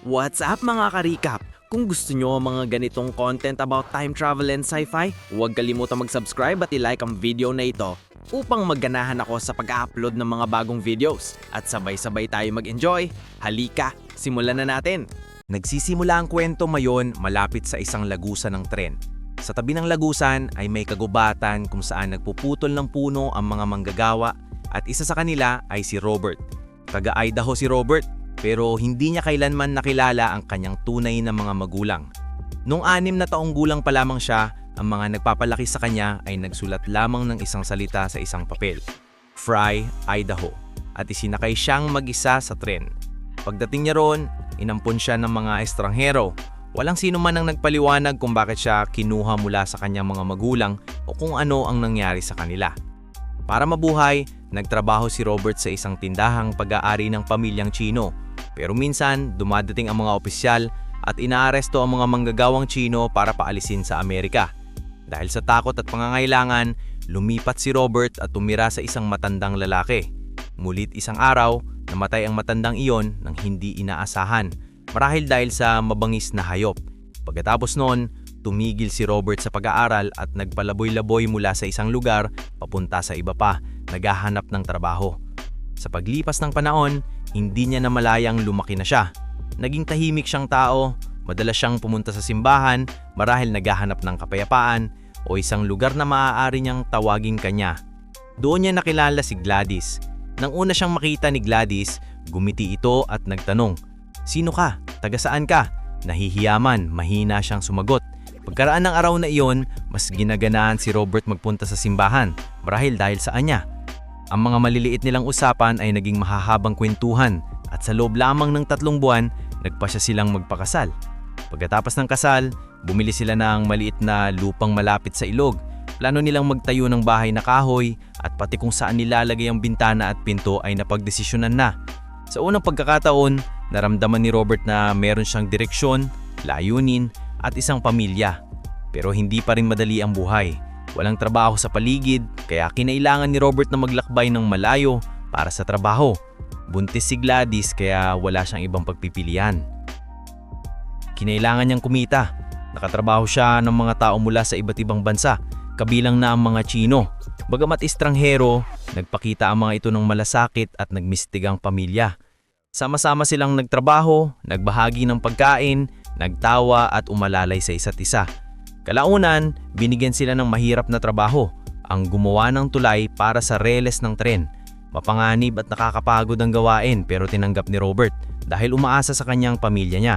What's up mga ka-recap? Kung gusto nyo ang mga ganitong content about time travel and sci-fi, huwag kalimutan mag-subscribe at i-like ang video na ito upang magganahan ako sa pag-upload ng mga bagong videos at sabay-sabay tayo mag-enjoy. Halika, simulan na natin! Nagsisimula ang kwento mayon malapit sa isang lagusan ng tren. Sa tabi ng lagusan ay may kagubatan kung saan nagpuputol ng puno ang mga manggagawa at isa sa kanila ay si Robert. Taga Idaho si Robert pero hindi niya kailanman nakilala ang kanyang tunay na mga magulang. Noong anim na taong gulang pa lamang siya, ang mga nagpapalaki sa kanya ay nagsulat lamang ng isang salita sa isang papel. Fry, Idaho. At isinakay siyang mag-isa sa tren. Pagdating niya roon, inampon siya ng mga estranghero. Walang sino man ang nagpaliwanag kung bakit siya kinuha mula sa kanyang mga magulang o kung ano ang nangyari sa kanila. Para mabuhay, nagtrabaho si Robert sa isang tindahang pag-aari ng pamilyang Chino. Pero minsan, dumadating ang mga opisyal at inaaresto ang mga manggagawang Chino para paalisin sa Amerika. Dahil sa takot at pangangailangan, lumipat si Robert at tumira sa isang matandang lalaki. Mulit isang araw, namatay ang matandang iyon nang hindi inaasahan, marahil dahil sa mabangis na hayop. Pagkatapos noon, tumigil si Robert sa pag-aaral at nagpalaboy-laboy mula sa isang lugar papunta sa iba pa, naghahanap ng trabaho. Sa paglipas ng panahon, hindi niya namalayang lumaki na siya. Naging tahimik siyang tao, madalas siyang pumunta sa simbahan marahil naghahanap ng kapayapaan o isang lugar na maaari niyang tawagin kanya. Doon niya nakilala si Gladys. Nang una siyang makita ni Gladys, gumiti ito at nagtanong, Sino ka? Taga saan ka? Nahihiyaman, mahina siyang sumagot. Pagkaraan ng araw na iyon, mas ginaganahan si Robert magpunta sa simbahan marahil dahil sa anya. Ang mga maliliit nilang usapan ay naging mahahabang kwentuhan at sa loob lamang ng tatlong buwan, nagpasya silang magpakasal. Pagkatapos ng kasal, bumili sila ng maliit na lupang malapit sa ilog. Plano nilang magtayo ng bahay na kahoy at pati kung saan nilalagay ang bintana at pinto ay napagdesisyonan na. Sa unang pagkakataon, naramdaman ni Robert na meron siyang direksyon, layunin at isang pamilya. Pero hindi pa rin madali ang buhay. Walang trabaho sa paligid, kaya kinailangan ni Robert na maglakbay ng malayo para sa trabaho. Buntis si Gladys kaya wala siyang ibang pagpipilian. Kinailangan niyang kumita. Nakatrabaho siya ng mga tao mula sa iba't ibang bansa, kabilang na ang mga Chino. Bagamat estranghero, nagpakita ang mga ito ng malasakit at nagmistigang pamilya. Sama-sama silang nagtrabaho, nagbahagi ng pagkain, nagtawa at umalalay sa isa't isa. Kalaunan, binigyan sila ng mahirap na trabaho, ang gumawa ng tulay para sa reles ng tren. Mapanganib at nakakapagod ang gawain pero tinanggap ni Robert dahil umaasa sa kanyang pamilya niya.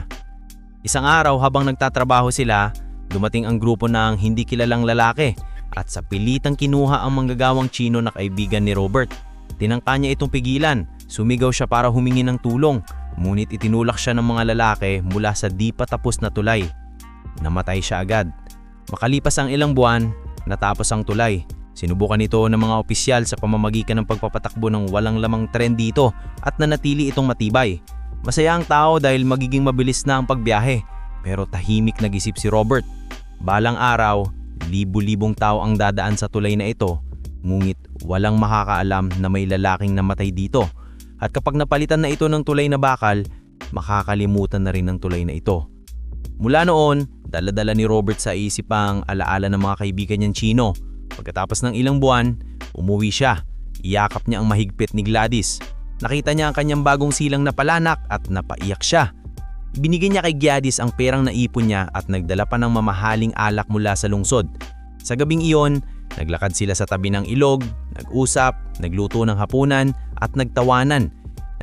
Isang araw habang nagtatrabaho sila, dumating ang grupo ng hindi kilalang lalaki at sa pilitang kinuha ang manggagawang Chino na kaibigan ni Robert. Tinangka niya itong pigilan, sumigaw siya para humingi ng tulong, ngunit itinulak siya ng mga lalaki mula sa di pa tapos na tulay. Namatay siya agad. Makalipas ang ilang buwan, natapos ang tulay. Sinubukan ito ng mga opisyal sa pamamagitan ng pagpapatakbo ng walang lamang tren dito at nanatili itong matibay. Masaya ang tao dahil magiging mabilis na ang pagbiyahe, pero tahimik nag-isip si Robert. Balang araw, libu-libong tao ang dadaan sa tulay na ito, ngunit walang makakaalam na may lalaking namatay dito. At kapag napalitan na ito ng tulay na bakal, makakalimutan na rin ang tulay na ito. Mula noon, daladala ni Robert sa isip ang alaala ng mga kaibigan niyang Chino. Pagkatapos ng ilang buwan, umuwi siya. Iyakap niya ang mahigpit ni Gladys. Nakita niya ang kanyang bagong silang na palanak at napaiyak siya. Binigay niya kay Gladys ang perang naipon niya at nagdala pa ng mamahaling alak mula sa lungsod. Sa gabing iyon, naglakad sila sa tabi ng ilog, nag-usap, nagluto ng hapunan at nagtawanan.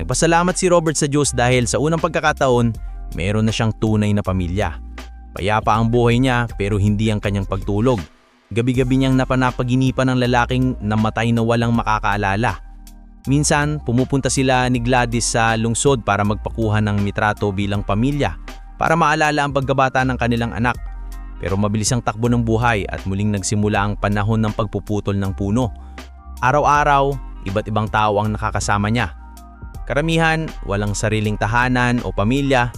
Nagpasalamat si Robert sa Diyos dahil sa unang pagkakataon, meron na siyang tunay na pamilya. Payapa ang buhay niya pero hindi ang kanyang pagtulog. Gabi-gabi niyang napanapaginipan ng lalaking namatay na walang makakaalala. Minsan, pumupunta sila ni Gladys sa lungsod para magpakuha ng mitrato bilang pamilya para maalala ang pagkabata ng kanilang anak. Pero mabilis ang takbo ng buhay at muling nagsimula ang panahon ng pagpuputol ng puno. Araw-araw, iba't ibang tao ang nakakasama niya. Karamihan, walang sariling tahanan o pamilya.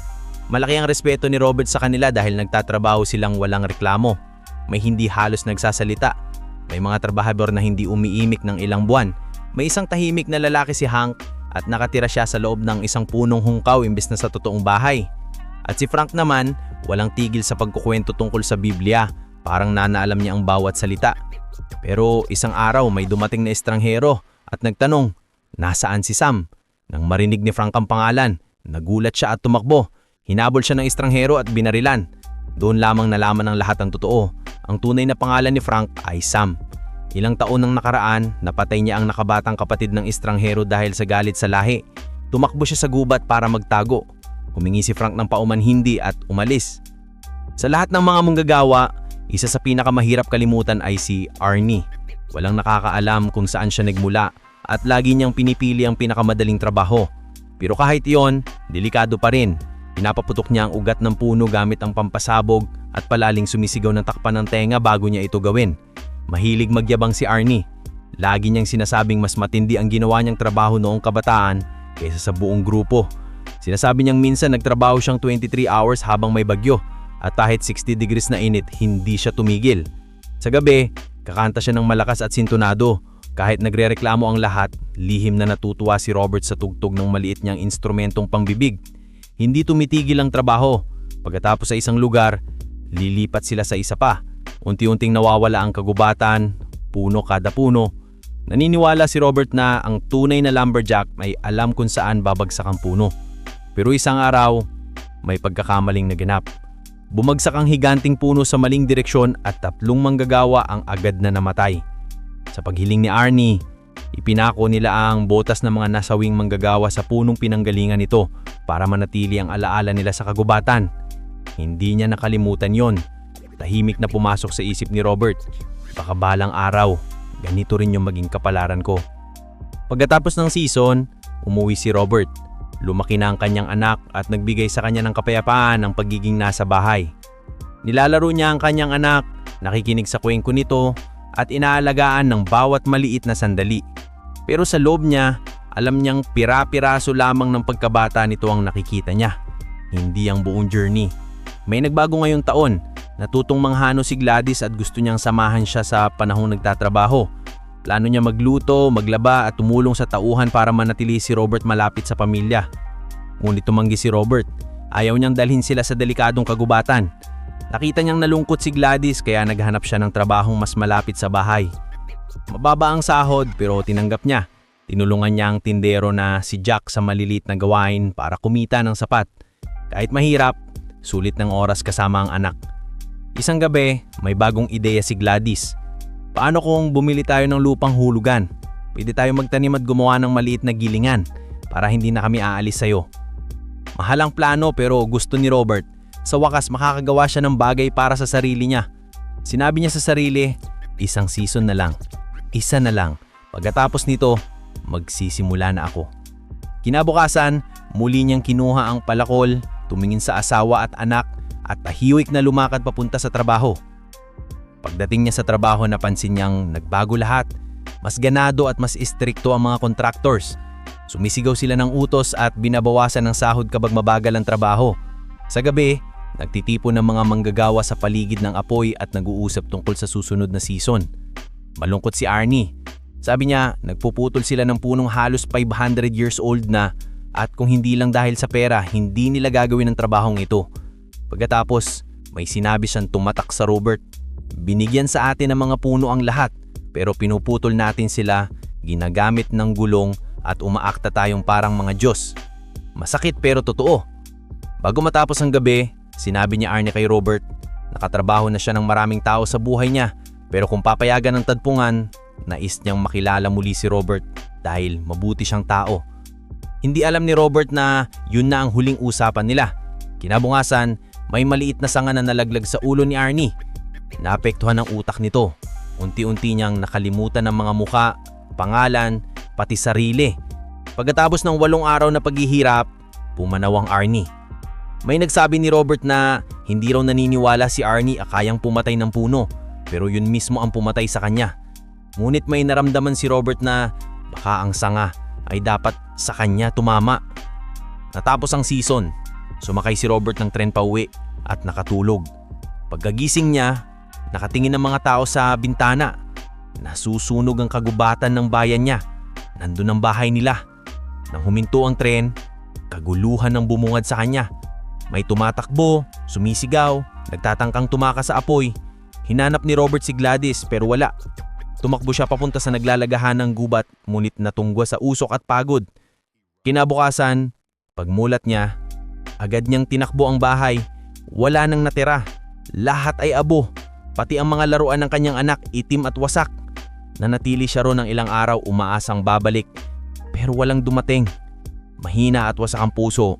Malaki ang respeto ni Robert sa kanila dahil nagtatrabaho silang walang reklamo. May hindi halos nagsasalita. May mga trabahador na hindi umiimik ng ilang buwan. May isang tahimik na lalaki si Hank at nakatira siya sa loob ng isang punong hungkaw imbes na sa totoong bahay. At si Frank naman, walang tigil sa pagkukwento tungkol sa Biblia. Parang nanaalam niya ang bawat salita. Pero isang araw may dumating na estranghero at nagtanong, nasaan si Sam? Nang marinig ni Frank ang pangalan, nagulat siya at tumakbo. Hinabol siya ng estranghero at binarilan. Doon lamang nalaman ng lahat ang totoo. Ang tunay na pangalan ni Frank ay Sam. Ilang taon nang nakaraan, napatay niya ang nakabatang kapatid ng estranghero dahil sa galit sa lahi. Tumakbo siya sa gubat para magtago. Humingi si Frank ng paumanhindi at umalis. Sa lahat ng mga manggagawa, isa sa pinakamahirap kalimutan ay si Arnie. Walang nakakaalam kung saan siya nagmula at lagi niyang pinipili ang pinakamadaling trabaho. Pero kahit iyon, delikado pa rin. Pinapaputok niya ang ugat ng puno gamit ang pampasabog at palaling sumisigaw ng takpan ng tenga bago niya ito gawin. Mahilig magyabang si Arnie. Lagi niyang sinasabing mas matindi ang ginawa niyang trabaho noong kabataan kaysa sa buong grupo. Sinasabi niyang minsan nagtrabaho siyang 23 hours habang may bagyo at kahit 60 degrees na init, hindi siya tumigil. Sa gabi, kakanta siya ng malakas at sintonado. Kahit nagrereklamo ang lahat, lihim na natutuwa si Robert sa tugtog ng maliit niyang instrumentong pangbibig. Hindi tumitigil ang trabaho. Pagkatapos sa isang lugar, lilipat sila sa isa pa. Unti-unting nawawala ang kagubatan, puno kada puno. Naniniwala si Robert na ang tunay na lumberjack ay alam kung saan babagsak ang puno. Pero isang araw, may pagkakamaling naganap. Bumagsak ang higanting puno sa maling direksyon at tatlong manggagawa ang agad na namatay. Sa paghiling ni Arnie, ipinako nila ang botas ng mga nasawing manggagawa sa punong pinanggalingan nito para manatili ang alaala nila sa kagubatan. Hindi niya nakalimutan yon. Tahimik na pumasok sa isip ni Robert. Baka balang araw, ganito rin yung maging kapalaran ko. Pagkatapos ng season, umuwi si Robert. Lumaki na ang kanyang anak at nagbigay sa kanya ng kapayapaan ang pagiging nasa bahay. Nilalaro niya ang kanyang anak, nakikinig sa kwento nito at inaalagaan ng bawat maliit na sandali. Pero sa loob niya, alam niyang pira-piraso lamang ng pagkabata nito ang nakikita niya. Hindi ang buong journey. May nagbago ngayong taon. Natutong manghano si Gladys at gusto niyang samahan siya sa panahong nagtatrabaho. Plano niya magluto, maglaba at tumulong sa tauhan para manatili si Robert malapit sa pamilya. Ngunit tumanggi si Robert. Ayaw niyang dalhin sila sa delikadong kagubatan. Nakita niyang nalungkot si Gladys kaya naghanap siya ng trabahong mas malapit sa bahay. Mababa ang sahod pero tinanggap niya. Tinulungan niya ang tindero na si Jack sa malilit na gawain para kumita ng sapat. Kahit mahirap, sulit ng oras kasama ang anak. Isang gabi, may bagong ideya si Gladys. Paano kung bumili tayo ng lupang hulugan? Pwede tayo magtanim at gumawa ng maliit na gilingan para hindi na kami aalis sa'yo. Mahal ang plano pero gusto ni Robert. Sa wakas makakagawa siya ng bagay para sa sarili niya. Sinabi niya sa sarili, isang season na lang. Isa na lang. Pagkatapos nito, magsisimula na ako. Kinabukasan, muli niyang kinuha ang palakol, tumingin sa asawa at anak at tahiwik na lumakad papunta sa trabaho. Pagdating niya sa trabaho napansin niyang nagbago lahat. Mas ganado at mas istrikto ang mga contractors. Sumisigaw sila ng utos at binabawasan ng sahod kapag mabagal ang trabaho. Sa gabi, nagtitipon ng mga manggagawa sa paligid ng apoy at nag-uusap tungkol sa susunod na season. Malungkot si Arnie. Sabi niya, nagpuputol sila ng punong halos 500 years old na at kung hindi lang dahil sa pera, hindi nila gagawin ang trabahong ito. Pagkatapos, may sinabi siyang tumatak sa Robert. Binigyan sa atin ng mga puno ang lahat pero pinuputol natin sila, ginagamit ng gulong at umaakta tayong parang mga Diyos. Masakit pero totoo. Bago matapos ang gabi, sinabi ni Arnie kay Robert, nakatrabaho na siya ng maraming tao sa buhay niya pero kung papayagan ng tadpungan, nais niyang makilala muli si Robert dahil mabuti siyang tao. Hindi alam ni Robert na yun na ang huling usapan nila. Kinabukasan, may maliit na sanga na nalaglag sa ulo ni Arnie. Naapektuhan ang utak nito. Unti-unti niyang nakalimutan ang mga muka, pangalan, pati sarili. Pagkatapos ng walong araw na paghihirap, pumanaw ang Arnie. May nagsabi ni Robert na hindi raw naniniwala si Arnie akayang pumatay ng puno, pero yun mismo ang pumatay sa kanya. Ngunit may naramdaman si Robert na baka ang sanga ay dapat sa kanya tumama. Natapos ang season, sumakay si Robert ng tren pauwi at nakatulog. Pagkagising niya, nakatingin ang mga tao sa bintana. Nasusunog ang kagubatan ng bayan niya. Nandun ang bahay nila. Nang huminto ang tren, kaguluhan ang bumungad sa kanya. May tumatakbo, sumisigaw, nagtatangkang tumakas sa apoy. Hinanap ni Robert si Gladys pero wala. Tumakbo siya papunta sa naglalagahan ng gubat ngunit natungwa sa usok at pagod. Kinabukasan, pagmulat niya, agad niyang tinakbo ang bahay. Wala nang natira. Lahat ay abo. Pati ang mga laruan ng kanyang anak itim at wasak. Nanatili siya ron ng ilang araw umaasang babalik. Pero walang dumating. Mahina at wasak ang puso.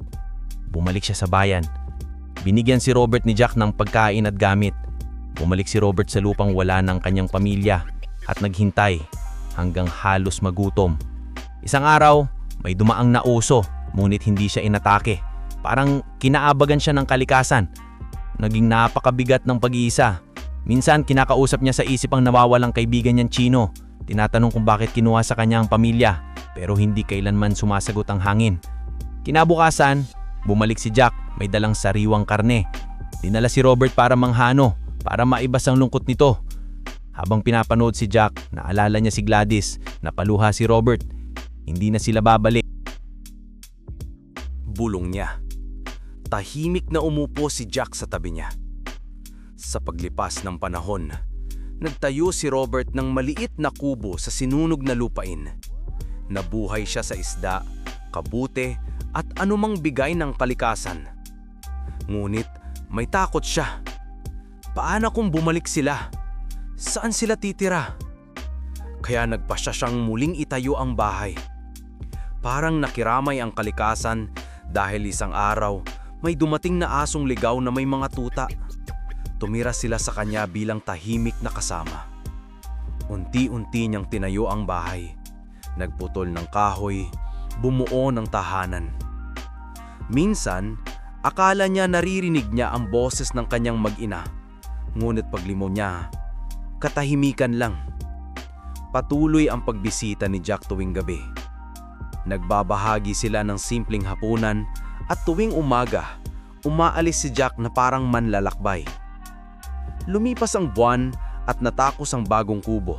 Bumalik siya sa bayan. Binigyan si Robert ni Jack ng pagkain at gamit. Bumalik si Robert sa lupang wala ng kanyang pamilya at naghintay hanggang halos magutom. Isang araw, may dumaang na uso ngunit hindi siya inatake. Parang kinaabagan siya ng kalikasan. Naging napakabigat ng pag-iisa. Minsan kinakausap niya sa isip ang nawawalang kaibigan niyang Chino. Tinatanong kung bakit kinuha sa kanya ang pamilya pero hindi kailanman sumasagot ang hangin. Kinabukasan, bumalik si Jack may dalang sariwang karne. Dinala si Robert para manghano para maibas ang lungkot nito. Habang pinapanood si Jack, naalala niya si Gladys, napaluha si Robert. Hindi na sila babalik. Bulong niya. Tahimik na umupo si Jack sa tabi niya. Sa paglipas ng panahon, nagtayo si Robert ng maliit na kubo sa sinunog na lupain. Nabuhay siya sa isda, kabute at anumang bigay ng kalikasan. Ngunit may takot siya. Paano kung bumalik sila? Saan sila titira? Kaya nagpasya siyang muling itayo ang bahay. Parang nakiramay ang kalikasan dahil isang araw may dumating na asong ligaw na may mga tuta. Tumira sila sa kanya bilang tahimik na kasama. Unti-unti niyang tinayo ang bahay. Nagputol ng kahoy, bumuo ng tahanan. Minsan, akala niya naririnig niya ang boses ng kanyang mag-ina. Ngunit paglimo niya, katahimikan lang. Patuloy ang pagbisita ni Jack tuwing gabi. Nagbabahagi sila ng simpleng hapunan at tuwing umaga, umaalis si Jack na parang manlalakbay. Lumipas ang buwan at natakos ang bagong kubo.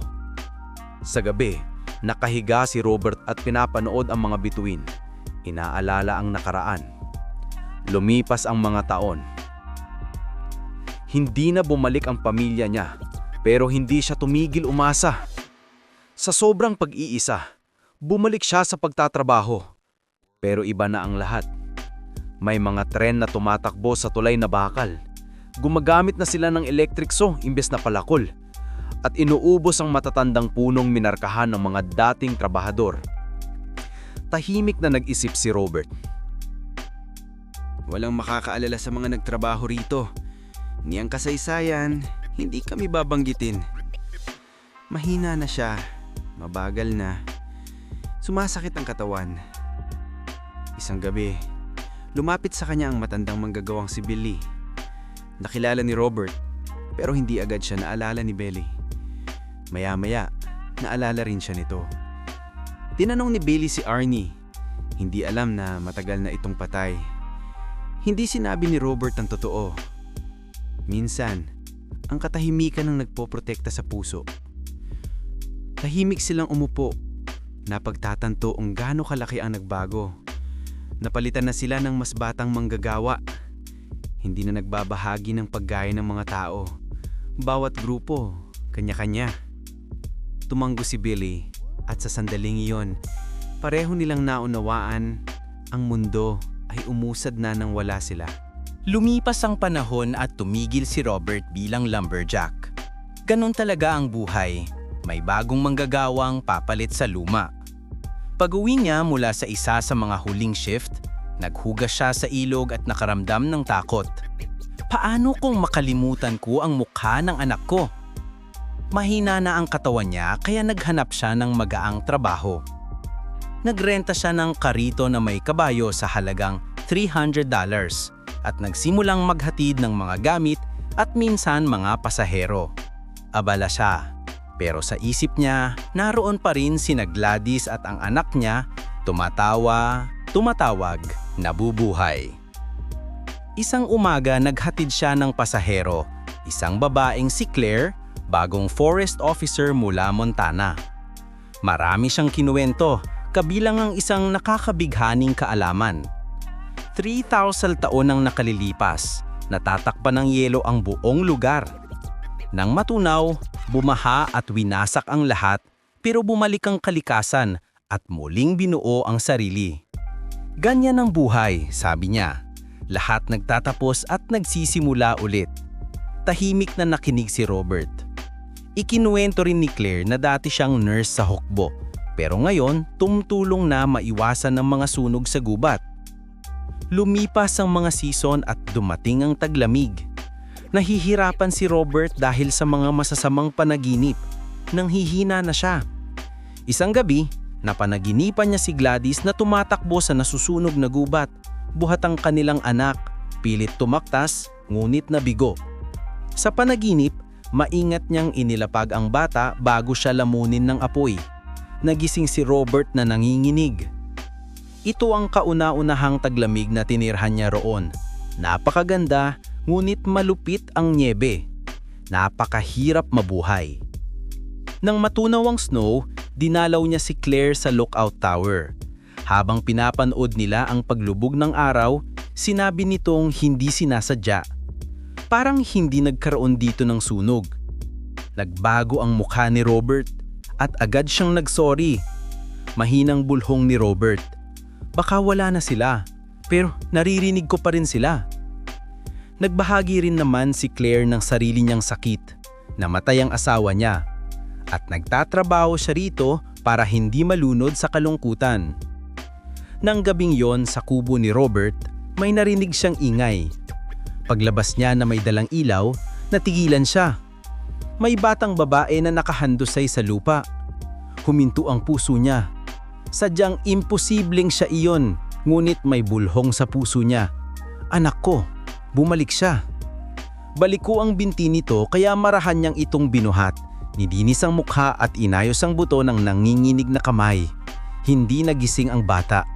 Sa gabi, nakahiga si Robert at pinapanood ang mga bituin. Inaalala ang nakaraan. Lumipas ang mga taon. Hindi na bumalik ang pamilya niya, pero hindi siya tumigil umasa. Sa sobrang pag-iisa, bumalik siya sa pagtatrabaho. Pero iba na ang lahat. May mga tren na tumatakbo sa tulay na bakal. Gumagamit na sila ng electric saw imbes na palakol. At inuubos ang matatandang punong minarkahan ng mga dating trabahador. Tahimik na nag-isip si Robert. Walang makakaalala sa mga nagtrabaho rito. Ni ang kasaysayan, hindi kami babanggitin. Mahina na siya, mabagal na. Sumasakit ang katawan. Isang gabi, lumapit sa kanya ang matandang manggagawang si Billy. Nakilala ni Robert, pero hindi agad siya naalala ni Billy. Maya-maya, naalala rin siya nito. Tinanong ni Billy si Arnie. Hindi alam na matagal na itong patay. Hindi sinabi ni Robert ang totoo. Minsan, ang katahimikan ang nagpoprotekta sa puso. Tahimik silang umupo. Napagtatanto kung gaano kalaki ang nagbago. Napalitan na sila ng mas batang manggagawa. Hindi na nagbabahagi ng paggaya ng mga tao. Bawat grupo, kanya-kanya. Tumanggo si Billy at sa sandaling iyon, pareho nilang naunawaan ang mundo ay umusad na nang wala sila. Lumipas ang panahon at tumigil si Robert bilang lumberjack. Ganon talaga ang buhay. May bagong manggagawang papalit sa luma. Pag-uwi niya mula sa isa sa mga huling shift, naghugas siya sa ilog at nakaramdam ng takot. Paano kung makalimutan ko ang mukha ng anak ko? Mahina na ang katawan niya kaya naghanap siya ng magaang trabaho. Nagrenta siya ng karito na may kabayo sa halagang $300 at nagsimulang maghatid ng mga gamit at minsan mga pasahero. Abala siya, pero sa isip niya, naroon pa rin sina Gladys at ang anak niya, tumatawa, tumatawag, nabubuhay. Isang umaga naghatid siya ng pasahero, isang babaeng si Claire, bagong forest officer mula Montana. Marami siyang kinuwento, kabilang ang isang nakakabighaning kaalaman. 3,000 taon ang nakalilipas, natatakpan ng yelo ang buong lugar. Nang matunaw, bumaha at winasak ang lahat pero bumalik ang kalikasan at muling binuo ang sarili. Ganyan ang buhay, sabi niya. Lahat nagtatapos at nagsisimula ulit. Tahimik na nakinig si Robert. Ikinuwento rin ni Claire na dati siyang nurse sa hukbo, pero ngayon tumutulong na maiwasan ng mga sunog sa gubat. Lumipas ang mga season at dumating ang taglamig. Nahihirapan si Robert dahil sa mga masasamang panaginip. Nang hihina na siya. Isang gabi, napanaginipan niya si Gladys na tumatakbo sa nasusunog na gubat. Buhat ang kanilang anak, pilit tumaktas, ngunit nabigo. Sa panaginip, maingat niyang inilapag ang bata bago siya lamunin ng apoy. Nagising si Robert na nanginginig. Ito ang kauna-unahang taglamig na tinirhan niya roon. Napakaganda, ngunit malupit ang niebe. Napakahirap mabuhay. Nang matunaw ang snow, dinalaw niya si Claire sa lookout tower. Habang pinapanood nila ang paglubog ng araw, sinabi nitong hindi sinasadya. Parang hindi nagkaroon dito ng sunog. Nagbago ang mukha ni Robert at agad siyang nagsorry. Mahinang bulhong ni Robert. Baka wala na sila, pero naririnig ko pa rin sila. Nagbahagi rin naman si Claire ng sarili niyang sakit. Namatay ang asawa niya at nagtatrabaho siya rito para hindi malunod sa kalungkutan. Nang gabing yon sa kubo ni Robert, may narinig siyang ingay. Paglabas niya na may dalang ilaw, natigilan siya. May batang babae na nakahandusay sa lupa. Huminto ang puso niya. Sadyang imposibleng siya iyon, ngunit may bulhong sa puso niya. Anak ko, bumalik siya. Baliko ang binti nito kaya marahan niyang itong binuhat. Nilinis ang mukha at inayos ang buto ng nanginginig na kamay. Hindi nagising ang bata.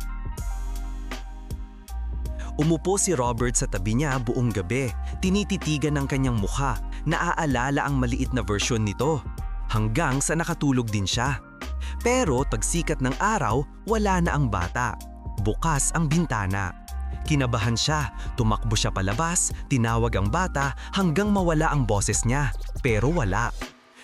Umupo si Robert sa tabi niya buong gabi. Tinititigan ng kanyang mukha. Naaalala ang maliit na version nito. Hanggang sa nakatulog din siya. Pero pagsikat ng araw, wala na ang bata. Bukas ang bintana. Kinabahan siya, tumakbo siya palabas, tinawag ang bata hanggang mawala ang boses niya. Pero wala.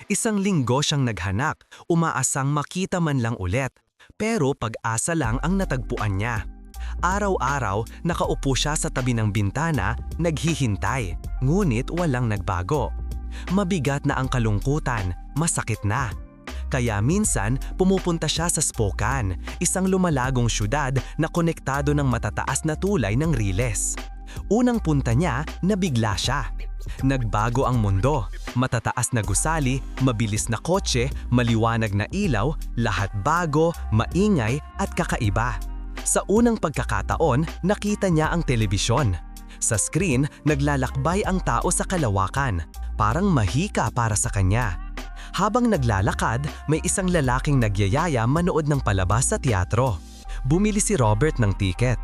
Isang linggo siyang naghanak, umaasang makita man lang ulit. Pero pag-asa lang ang natagpuan niya. Araw-araw, nakaupo siya sa tabi ng bintana, naghihintay. Ngunit walang nagbago. Mabigat na ang kalungkutan, masakit na. Kaya minsan, pumupunta siya sa Spokane, isang lumalagong syudad na konektado ng matataas na tulay ng riles. Unang punta niya, nabigla siya. Nagbago ang mundo. Matataas na gusali, mabilis na kotse, maliwanag na ilaw, lahat bago, maingay at kakaiba. Sa unang pagkakataon, nakita niya ang telebisyon. Sa screen, naglalakbay ang tao sa kalawakan. Parang mahika para sa kanya. Habang naglalakad, may isang lalaking nagyayaya manood ng palabas sa teatro. Bumili si Robert ng tiket.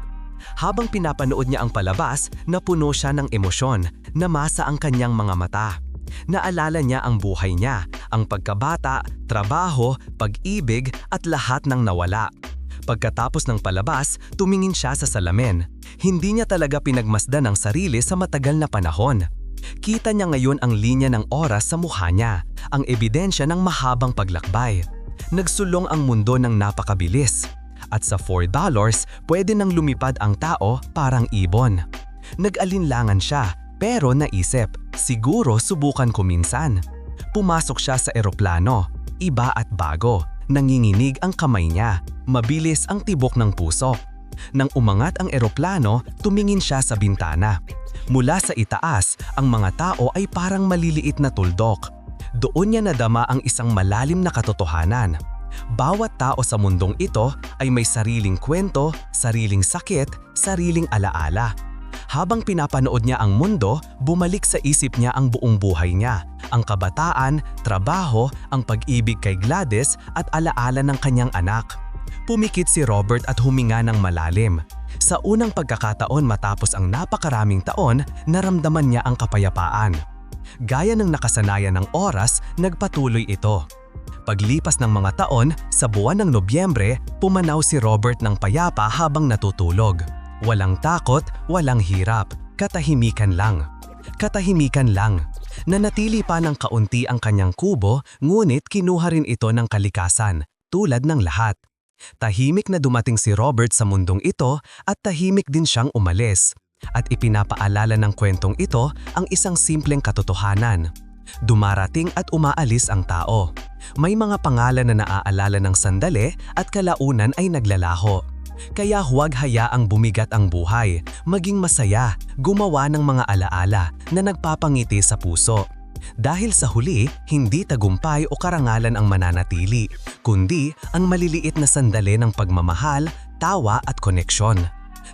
Habang pinapanood niya ang palabas, napuno siya ng emosyon, namasa ang kanyang mga mata. Naalala niya ang buhay niya, ang pagkabata, trabaho, pag-ibig at lahat ng nawala. Pagkatapos ng palabas, tumingin siya sa salamin. Hindi niya talaga pinagmasdan ang sarili sa matagal na panahon. Kita niya ngayon ang linya ng oras sa mukha niya, ang ebidensya ng mahabang paglakbay. Nagsulong ang mundo ng napakabilis. At sa $4, pwede nang lumipad ang tao parang ibon. Nag-alinlangan siya, pero naisip, siguro subukan ko minsan. Pumasok siya sa eroplano, iba at bago. Nanginginig ang kamay niya, mabilis ang tibok ng puso. Nang umangat ang eroplano, tumingin siya sa bintana. Mula sa itaas, ang mga tao ay parang maliliit na tuldok. Doon niya nadama ang isang malalim na katotohanan. Bawat tao sa mundong ito ay may sariling kwento, sariling sakit, sariling alaala. Habang pinapanood niya ang mundo, bumalik sa isip niya ang buong buhay niya. Ang kabataan, trabaho, ang pag-ibig kay Gladys at alaala ng kanyang anak. Pumikit si Robert at huminga ng malalim. Sa unang pagkakataon matapos ang napakaraming taon, naramdaman niya ang kapayapaan. Gaya ng nakasanayan ng oras, nagpatuloy ito. Paglipas ng mga taon, sa buwan ng Nobyembre, pumanaw si Robert ng payapa habang natutulog. Walang takot, walang hirap. Katahimikan lang. Katahimikan lang. Nanatili pa ng kaunti ang kanyang kubo, ngunit kinuha rin ito ng kalikasan, tulad ng lahat. Tahimik na dumating si Robert sa mundong ito at tahimik din siyang umalis. At ipinapaalala ng kwentong ito ang isang simpleng katotohanan. Dumarating at umaalis ang tao. May mga pangalan na naaalala ng sandali at kalaunan ay naglalaho. Kaya huwag hayaang bumigat ang buhay, maging masaya, gumawa ng mga alaala na nagpapangiti sa puso. Dahil sa huli, hindi tagumpay o karangalan ang mananatili, kundi ang maliliit na sandali ng pagmamahal, tawa at koneksyon.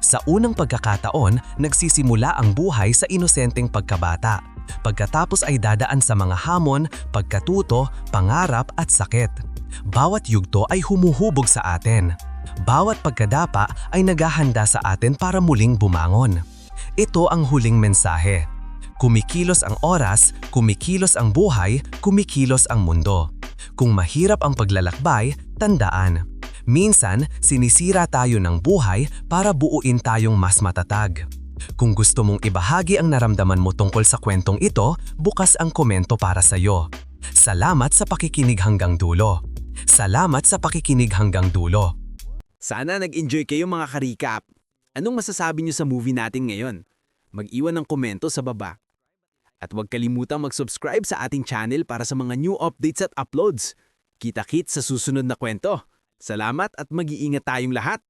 Sa unang pagkakataon, nagsisimula ang buhay sa inosenteng pagkabata. Pagkatapos ay dadaan sa mga hamon, pagkatuto, pangarap at sakit. Bawat yugto ay humuhubog sa atin. Bawat pagkadapa ay naghahanda sa atin para muling bumangon. Ito ang huling mensahe. Kumikilos ang oras, kumikilos ang buhay, kumikilos ang mundo. Kung mahirap ang paglalakbay, tandaan. Minsan, sinisira tayo ng buhay para buuin tayong mas matatag. Kung gusto mong ibahagi ang naramdaman mo tungkol sa kwentong ito, bukas ang komento para sa iyo. Salamat sa pakikinig hanggang dulo. Salamat sa pakikinig hanggang dulo. Sana nag-enjoy kayo mga karikap. Anong masasabi niyo sa movie natin ngayon? Mag-iwan ng komento sa baba. At huwag kalimutang mag-subscribe sa ating channel para sa mga new updates at uploads. Kita-kit sa susunod na kwento. Salamat at mag-iingat tayong lahat.